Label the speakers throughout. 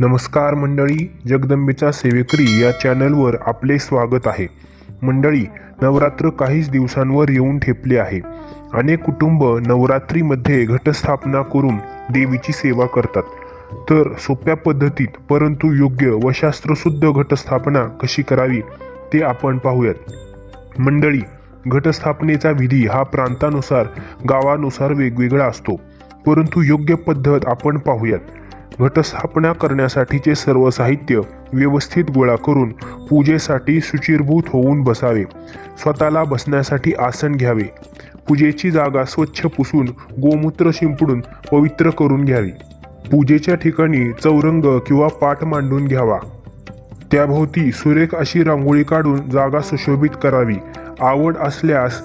Speaker 1: नमस्कार मंडळी जगदंबेचा सेवेकरी या चॅनलवर आपले स्वागत आहे. मंडळी नवरात्र काहीच दिवसांवर येऊन ठेपले आहे. अनेक कुटुंब नवरात्रीमध्ये घटस्थापना करून देवीची सेवा करतात. तर सोप्या पद्धतीत परंतु योग्य व शास्त्रशुद्ध घटस्थापना कशी करावी ते आपण पाहूयात. मंडळी घटस्थापनेचा विधी हा प्रांतानुसार गावानुसार वेगवेगळा असतो. परंतु योग्य पद्धत आपण पाहूयात. घटस्थापना करण्यासाठीचे सर्व साहित्य व्यवस्थित गोळा करून पूजेसाठी सुचिरभूत होऊन बसावे. स्वतःला बसण्यासाठी आसन घ्यावे. पूजेची जागा स्वच्छ पुसून गोमूत्र शिंपडून पवित्र करून घ्यावी. पूजेच्या ठिकाणी चौरंग किंवा पाठ मांडून घ्यावा. त्याभोवती सुरेख अशी रांगोळी काढून जागा सुशोभित करावी. आवड असल्यास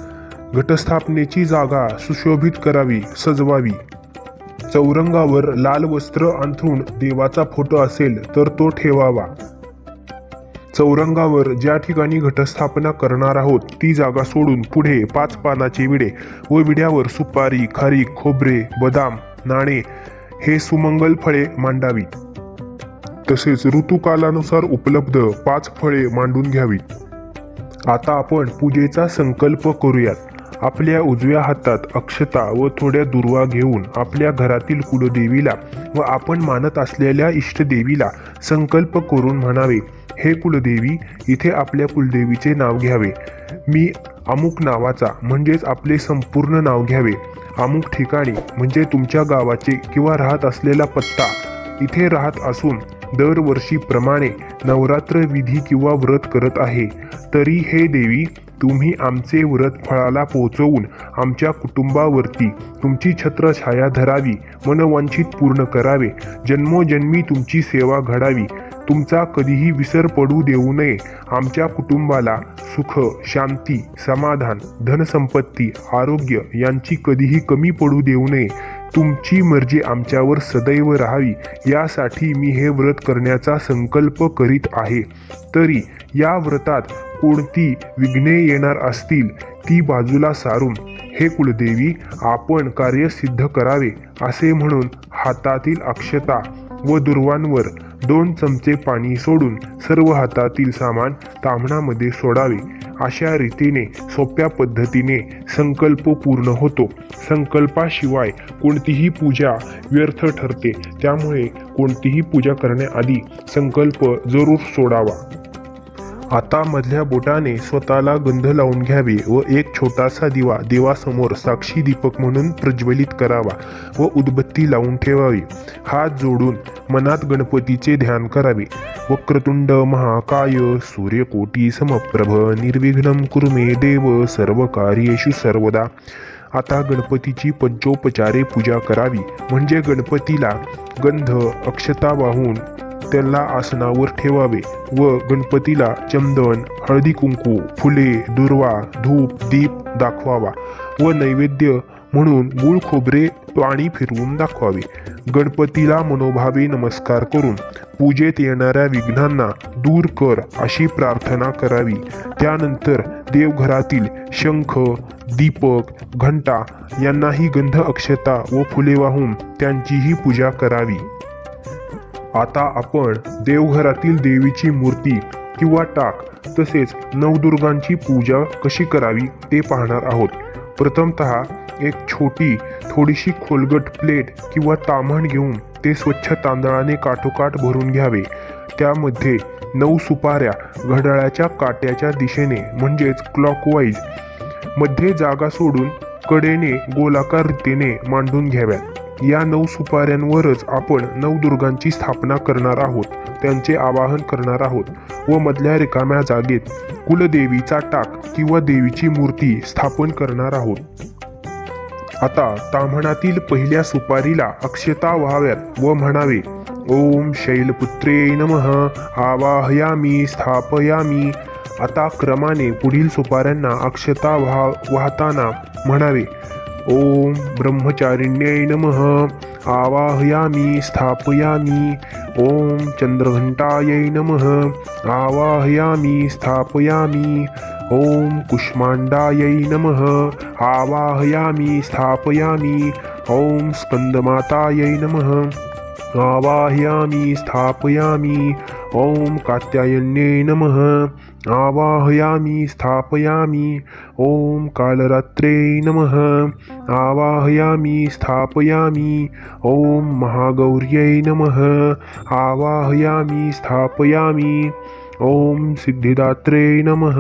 Speaker 1: घटस्थापनेची जागा सुशोभित करावी सजवावी. चौरंगावर लाल वस्त्र अंथरून देवाचा फोटो असेल तर तो ठेवावा. चौरंगावर ज्या ठिकाणी घटस्थापना करणार आहोत ती जागा सोडून पुढे पाच पानाचे विडे व विड्यावर सुपारी खारीक खोबरे बदाम नाणे हे सुमंगल फळे मांडावी तसेच ऋतुकालानुसार उपलब्ध पाच फळे मांडून घ्यावीत. आता आपण पूजेचा संकल्प करूयात. आपल्या उजव्या हातात अक्षता व थोड्या दुर्वा घेऊन आपल्या घरातील कुलदेवीला व आपण मानत असलेल्या इष्टदेवीला संकल्प करून म्हणावे हे कुलदेवी इथे आपल्या कुलदेवीचे नाव घ्यावे. मी अमुक नावाचा म्हणजेच आपले संपूर्ण नाव घ्यावे. अमुक ठिकाणी म्हणजे तुमच्या गावाचे किंवा राहत असलेला पत्ता इथे राहत असून दरवर्षीप्रमाणे नवरात्र विधी किंवा व्रत करत आहे. तरी हे देवी तुम्ही आमचे व्रत फळाला पोहोचवून आमच्या कुटुंबावरती तुमची छत्रछाया धरावी मनवांछित पूर्ण करावे. जन्मोजन्मी तुमची सेवा घडावी. तुमचा कधीही विसर पडू देऊ नये. आमच्या कुटुंबाला सुख शांती समाधान धनसंपत्ती आरोग्य यांची कधीही कमी पडू देऊ नये. तुमची मर्जी आमच्यावर सदैव राहावी. यासाठी मी हे व्रत करण्याचा संकल्प करीत आहे. तरी या व्रतात कोणती विघ्ने येणार असतील ती बाजूला सारून हे कुलदेवी आपण कार्य सिद्ध करावे असे म्हणून हातातील अक्षता व दुर्वांवर दोन चमचे पाणी सोडून सर्व हातातील सामान तांबणामध्ये सोडावे. अशा रीतीने सोप्या पद्धतीने संकल्प पूर्ण होतो. संकल्पाशिवाय कोणतीही पूजा व्यर्थ ठरते. त्यामुळे कोणतीही पूजा करण्याआधी संकल्प जरूर सोडावा. आता मधल्या बोटाने स्वतःला गंध लावून घ्यावे व एक छोटासा दिवा देवासमोर साक्षी दीपक म्हणून प्रज्वलित करावा व उदबत्ती लावून ठेवावी. हात जोडून मनात गणपतीचे ध्यान करावे. वक्रतुंड महाकाय सूर्यकोटी समप्रभ निर्विघ्नम कुर्मे देव सर्व कार्येषु सर्वदा. आता गणपतीची पंचोपचारे पूजा करावी. म्हणजे गणपतीला गंध अक्षता वाहून त्याला आसनावर ठेवावे व गणपतीला चंदन हळदी कुंकू फुले दुर्वा धूप दीप दाखवावा व नैवेद्य म्हणून गुळ खोबरे पाणी फिरवून दाखवावे. गणपतीला मनोभावे नमस्कार करून पूजेत येणाऱ्या विघ्नांना दूर कर अशी प्रार्थना करावी. त्यानंतर देवघरातील शंख दीपक घंटा यांनाही गंध अक्षता व फुले वाहून त्यांचीही पूजा करावी. आता आपण देवघरातील देवीची मूर्ती किंवा टाक तसेच नवदुर्गांची पूजा कशी करावी ते पाहणार आहोत. प्रथमतः एक छोटी थोडीशी खोलगट प्लेट किंवा ताम्हण घेऊन ते स्वच्छ तांदळाने काठोकाठ भरून घ्यावे. त्यामध्ये नऊ सुपाऱ्या घड्याळाच्या काट्याच्या दिशेने म्हणजेच क्लॉकवाईजमध्ये जागा सोडून कडेने गोलाकार रीतीने मांडून घ्याव्यात. या नऊ सुपाऱ्यांवरच आपण नवदुर्गांची स्थापना करणार आहोत. त्यांचे आवाहन करणार आहोत. व मधल्या रिकाम्या जागेत कुलदेवीचा टाक किंवा देवीची मूर्ती स्थापन करणार आहोत. आता ताम्हणातील पहिल्या सुपारीला अक्षता व्हाव्यात व म्हणावे ओम शैलपुत्रे नमः आवाहयामी स्थापयामी. आता क्रमाने पुढील सुपाऱ्यांना अक्षता व्हा वाहताना म्हणावे ओम ब्रह्मचारिण्यै नमः। आवाहयामी स्थापयामी। ओम चंद्रघंटायै नमः। आवाहयामी स्थापयामी। ओम कुष्मांडायै नमः। आवाहयामी स्थापयामी। ओम स्कंदमातायै नमः। आवाहयामि स्थापयामि। ओम कात्यायन्ये नमः। आवाहयामि स्थापयामि। ॐ कालरात्रे नमः। आवाहयामि स्थापयामि। ॐ महागौर्यै नमः। आवाहयामि स्थापयामि। ॐ सिद्धिदात्रे नमः।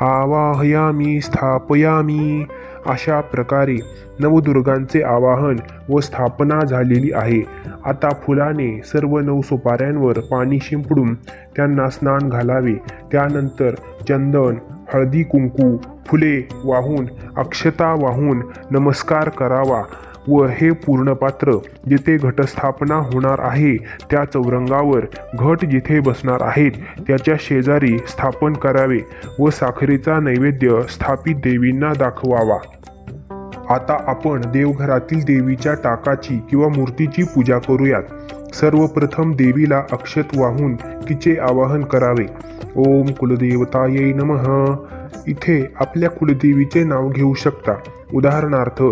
Speaker 1: आवाहयामि स्थापयामि। अशा प्रकारे नवदुर्गांचे आवाहन व स्थापना झालेली आहे. आता फुलाने सर्व नऊ सुपाऱ्यांवर पाणी शिंपडून त्यांना स्नान घालावे. त्यानंतर चंदन हळदी कुंकू फुले वाहून अक्षता वाहून नमस्कार करावा व हे पूर्ण पात्र जिथे घटस्थापना होणार आहे त्या चौरंगावर घट जिथे बसणार आहेत त्याच्या शेजारी स्थापन करावे व साखरेचा नैवेद्य स्थापित देवींना दाखवावा. आता आपण देवघरातील देवीच्या टाकाची किंवा मूर्तीची पूजा करूयात. सर्वप्रथम देवीला अक्षत वाहून तिचे आवाहन करावे. ओम कुलदेवतायै नम. इथे आपल्या कुलदेवीचे नाव घेऊ शकता. उदाहरणार्थ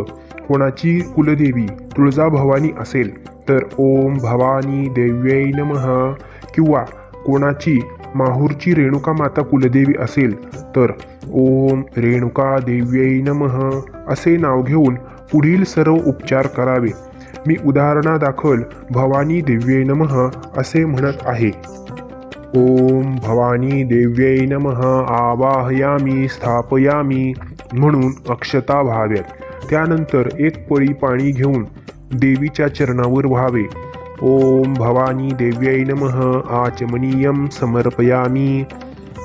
Speaker 1: कोणाची कुलदेवी तुळजाभवानी असेल तर ओम भवानी देव्यै नमः. किंवा कोणाची माहूरची रेणुका माता कुलदेवी असेल तर ओम रेणुका देव्यै नमः. असे नाव घेऊन पुढील सर्व उपचार करावे. मी उदाहरणादाखल भवानी दिव्ये नमः असे म्हणत आहे. ओम भवानी देव्यै नमः आवाहयामी स्थापयामी म्हणून अक्षता व्हाव्यात. त्यानंतर एक पळी पाणी घेऊन देवीच्या चरणावर व्हावे. ओम भवानी देव्यै नमः आचमनीयम समर्पयामी.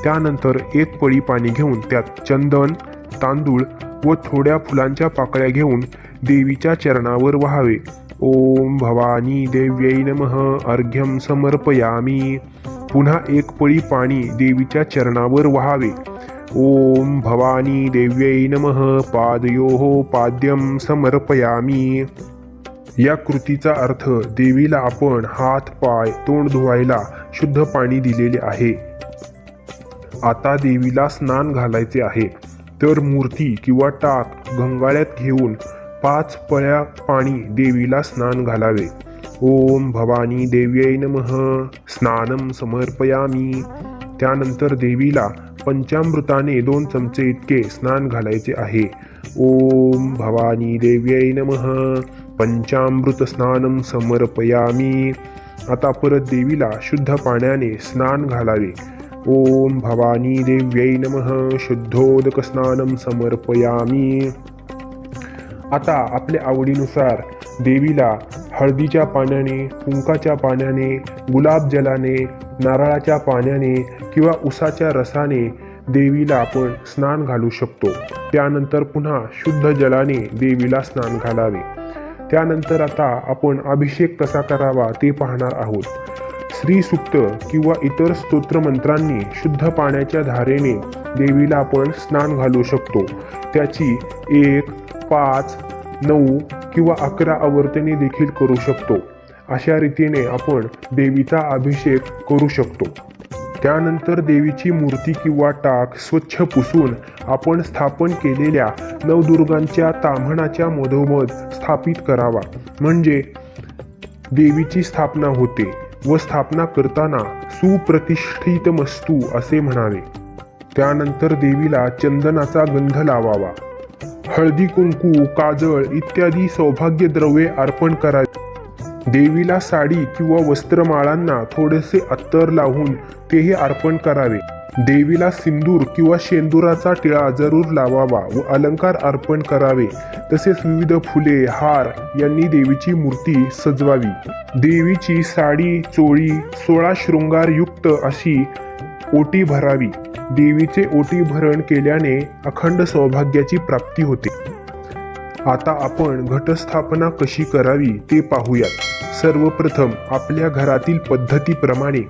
Speaker 1: त्यानंतर एक पळी पाणी घेऊन त्यात चंदन तांदूळ व थोड्या फुलांच्या पाकळ्या घेऊन देवीच्या चरणावर व्हावे. ओम भवानी देव्यै नमः अर्घ्यम समर्पयामी. पुन्हा एक पळी पाणी देवीच्या चरणावर व्हावे. ओम भवानी देव्यै नमः पादयोः पाद्यम समर्पयामी. या कृतीचा अर्थ देवीला आपण हात पाय तोंड धुवायला शुद्ध पाणी दिलेले आहे. आता देवीला स्नान घालायचे आहे. तर मूर्ती किंवा टाक गंगाळ्यात घेऊन पाच पळ्या पाणी देवीला स्नान घालावे. ओम भवानी देव्यै नमः. स्नानम समर्पयामी. त्यानंतर देवीला पंचामृताने दोन चमचे इतके स्नान घालायचे आहे. ओम भवानी देव्यै नमः. पंचामृत स्नानम समर्पयामी. आता परत देवीला शुद्ध पाण्याने स्नान घालावे. ओम भवानी देव्यै नमः. शुद्धोदक स्नानम समर्पयामी. आता आपल्या आवडीनुसार देवीला हळदीच्या पाण्याने कुंकाच्या पाण्याने गुलाबजलाने नारळाच्या पाण्याने किंवा उसाच्या रसाने देवीला आपण स्नान घालू शकतो. त्यानंतर पुन्हा शुद्ध जलाने देवीला स्नान घालावे. त्यानंतर आता आपण अभिषेक कसा करावा ते पाहणार आहोत. श्री सुक्त किंवा इतर स्तोत्र मंत्रांनी शुद्ध पाण्याच्या धारेने देवीला आपण स्नान घालू शकतो. त्याची एक पाच नऊ किंवा अकरा आवर्तने देखील करू शकतो. अशा रीतीने आपण देवीचा अभिषेक करू शकतो. त्यानंतर देवीची मूर्ती किंवा टाक स्वच्छ पुसून आपण स्थापन केलेल्या नवदुर्गांच्या ताम्हणाच्या मधोमध स्थापित करावा. म्हणजे देवीची स्थापना होते व स्थापना करताना सुप्रतिष्ठित मस्तू असे म्हणावे. त्यानंतर देवीला चंदनाचा गंध लावावा. हळदी कुंकू काजळ इत्यादी सौभाग्य द्रव्ये अर्पण करावी देवीला साडी किंवा वस्त्रमाळांना थोडेसे अत्तर लावून तेही अर्पण करावे. देवीला सिंदूर किंवा शेंदुराचा टिळा जरूर लावावा व अलंकार अर्पण करावे. तसेच विविध फुले हार यांनी देवीची मूर्ती सजवावी. देवीची साडी चोळी सोळा शृंगारयुक्त अशी ओटी भरावी. देवीचे ओटी भरण केल्याने अखंड सौभाग्याची प्राप्ती होते. आता आपण घटस्थापना कशी करावी ते पाहूयात. सर्वप्रथम आपल्या घरातील पद्धतीप्रमाणे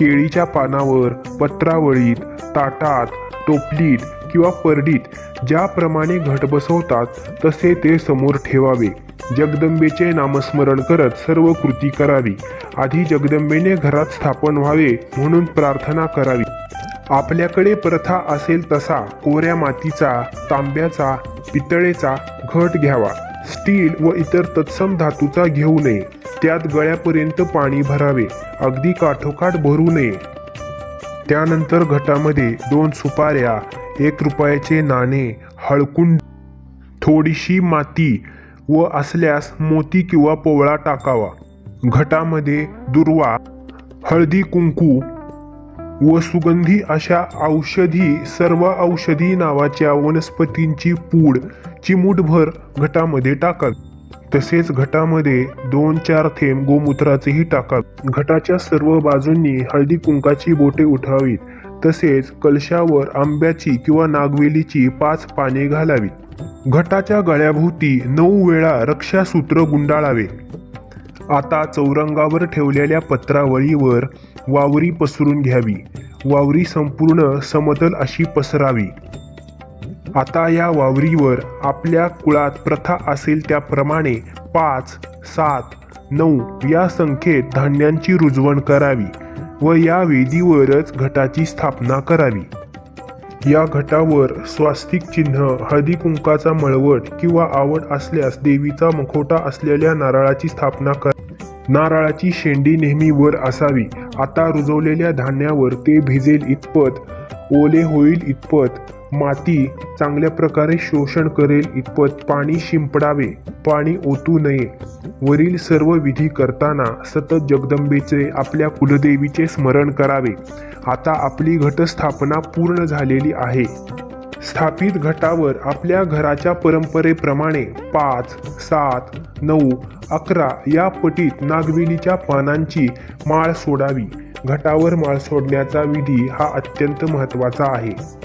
Speaker 1: केळीच्या पानावर पत्रावळीत ताटात टोपलीत किंवा परडीत ज्याप्रमाणे घट बसवतात तसे ते समोर ठेवावे. जगदंबेचे नामस्मरण करत सर्व कृती करावी. आधी जगदंबेने घरात स्थापन व्हावे म्हणून प्रार्थना करावी. आपल्याकडे प्रथा असेल तसा कोऱ्या मातीचा तांब्याचा पितळेचा घट घ्यावा. स्टील व इतर तत्सम धातूचा घेऊ नये. त्यात गळ्यापर्यंत पाणी भरावे. अगदी काठोकाठ भरू नये. त्यानंतर घटामध्ये दोन सुपाऱ्या एक रुपयाचे नाणे हळकुंड थोडीशी माती व असल्यास मोती किंवा पोवळा टाकावा. घटामध्ये दुर्वा हळदी कुंकू व सुगंधी अशा औषधी सर्व औषधी नावाच्या वनस्पतींची पूड चिमूटभर घटामध्ये टाकावी तसेच घटामध्ये दोन चार थेंब गोमूत्राचेही टाकावे घटाच्या सर्व बाजूंनी हळदी कुंकाची बोटे उठावीत. तसेच कलशावर आंब्याची किंवा नागवेलीची पाच पाने घालावीत. घटाच्या गळ्याभोवती नऊ वेळा रक्षासूत्र गुंडाळावे. आता चौरंगावर ठेवलेल्या पत्रावळीवर वावरी पसरून घ्यावी. वावरी संपूर्ण समतल अशी पसरावी. आता या वावरीवर आपल्या कुळात प्रथा असेल त्याप्रमाणे पाच सात नऊ या संख्येत धान्यांची रुजवण करावी व या वेदीवरच घटाची स्थापना करावी. या घटावर स्वास्तिक चिन्ह हळदी कुंकाचा मळवट किंवा आवड असल्यास देवीचा मुखोटा असलेल्या नारळाची स्थापना कर. नारळाची शेंडी नेहमी वर असावी. आता रुजवलेल्या धान्यावर ते भिजेल इतपत ओले होईल इतपत. माती चांगल्या प्रकारे शोषण करेल इतपत पाणी शिंपडावे पाणी ओतू नये. वरील सर्व विधी करताना सतत जगदंबेचे आपल्या कुलदेवीचे स्मरण करावे. आता आपली घटस्थापना पूर्ण झालेली आहे. स्थापित घटावर आपल्या घराच्या परंपरेप्रमाणे पाच सात नऊ अकरा या पटीत नागवेलीच्या पानांची माळ सोडावी. घटावर माळ सोडण्याचा विधी हा अत्यंत महत्त्वाचा आहे.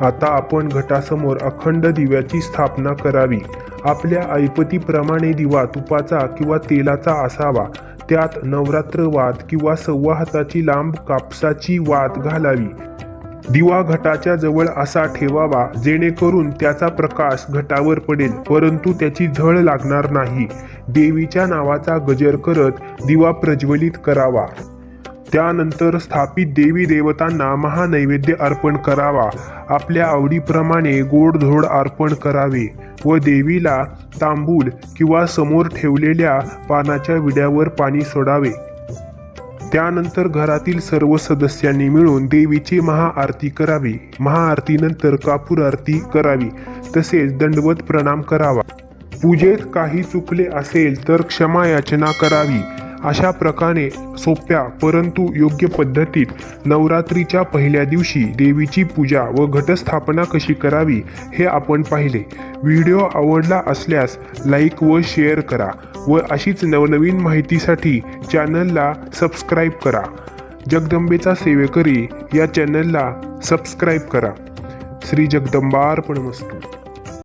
Speaker 1: आता आपण घटासमोर अखंड दिव्याची स्थापना करावी. आपल्या ऐपतीप्रमाणे दिवा तुपाचा किंवा तेलाचा असावा. त्यात नवरात्र वात किंवा सव्वा हाताची लांब कापसाची वात घालावी. दिवा घटाच्या जवळ असा ठेवावा जेणेकरून त्याचा प्रकाश घटावर पडेल परंतु त्याची झळ लागणार नाही. देवीच्या नावाचा गजर करत दिवा प्रज्वलित करावा. त्यानंतर स्थापित देवी देवतांना महानैवेद्य अर्पण करावा. आपल्या आवडीप्रमाणे गोडधोड अर्पण करावे व देवीला तांबूल किंवा समोर ठेवलेल्या पानाच्या विड्यावर पाणी सोडावे. त्यानंतर घरातील सर्व सदस्यांनी मिळून देवीची महाआरती करावी. महाआरतीनंतर कापूर आरती करावी तसेच दंडवत प्रणाम करावा. पूजेत काही चुकले असेल तर क्षमा याचना करावी. अशा प्रकारे सोप्या परंतु योग्य पद्धतीत नवरात्रीच्या पहिल्या दिवशी देवीची पूजा व घटस्थापना कशी करावी हे आपण पाहिले. व्हिडिओ आवडला असल्यास लाईक व शेअर करा व अशीच नवनवीन माहितीसाठी चॅनलला सबस्क्राईब करा. जगदंबेचा सेवेकरी या चॅनलला सबस्क्राईब करा. श्री जगदंबार्पण वस्तू